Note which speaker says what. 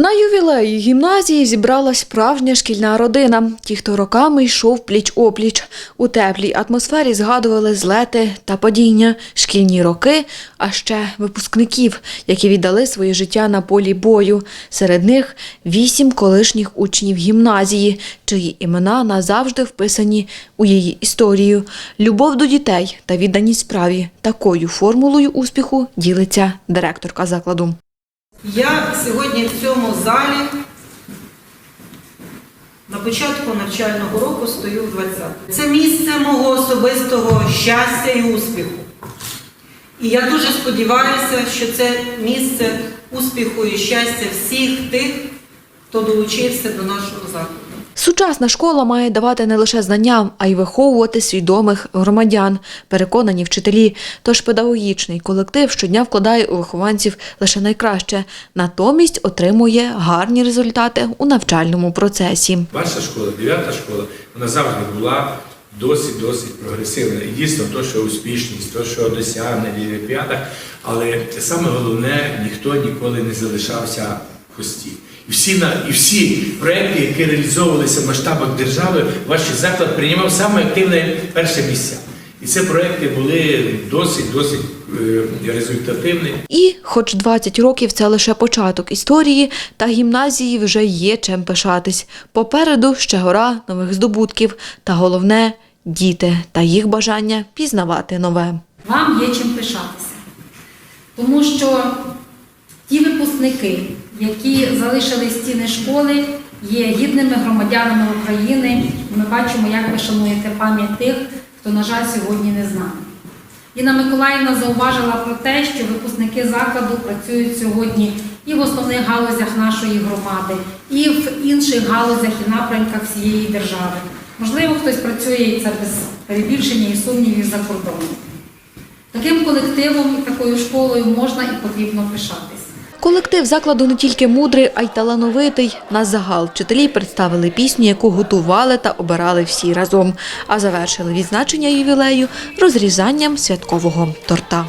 Speaker 1: На ювілеї гімназії зібралась справжня шкільна родина. Ті, хто роками йшов пліч-опліч. У теплій атмосфері згадували злети та падіння, шкільні роки, а ще випускників, які віддали своє життя на полі бою. Серед них вісім колишніх учнів гімназії, чиї імена назавжди вписані у її історію. Любов до дітей та відданість справі. Такою формулою успіху ділиться директорка закладу.
Speaker 2: Я сьогодні в цьому залі на початку навчального року стою в 20. Це місце мого особистого щастя і успіху. І я дуже сподіваюся, що це місце успіху і щастя всіх тих, хто долучився до нашого закладу.
Speaker 1: Сучасна школа має давати не лише знання, а й виховувати свідомих громадян, переконані вчителі. Тож педагогічний колектив щодня вкладає у вихованців лише найкраще, натомість отримує гарні результати у навчальному процесі.
Speaker 3: Ваша школа, дев'ята школа, вона завжди була досить досить прогресивна. І дійсно, то, що успішність, то, що досягнення в олімпіадах, але саме головне, ніхто ніколи не залишався хвості. І всі, на, і всі проекти, які реалізовувалися в масштабах держави, ваш заклад приймав саме активне перше місця. І ці проекти були досить досить е, результативні.
Speaker 1: І, хоч 20 років це лише початок історії, та гімназії вже є чим пишатись. Попереду ще гора нових здобутків, та головне діти та їх бажання пізнавати нове.
Speaker 4: Вам є чим пишатися. Тому що ті випускники, які залишили стіни школи, є гідними громадянами України. Ми бачимо, як ви шануєте пам'ять тих, хто, на жаль, сьогодні не з нами. Інна Миколаївна зауважила про те, що випускники закладу працюють сьогодні і в основних галузях нашої громади, і в інших галузях і напрямках всієї держави. Можливо, хтось працює і це без перебільшення і сумнівів за кордоном. Таким колективом і такою школою можна і потрібно пишатись.
Speaker 1: Колектив закладу не тільки мудрий, а й талановитий. На загал вчителі представили пісню, яку готували та обирали всі разом. А завершили відзначення ювілею розрізанням святкового торта.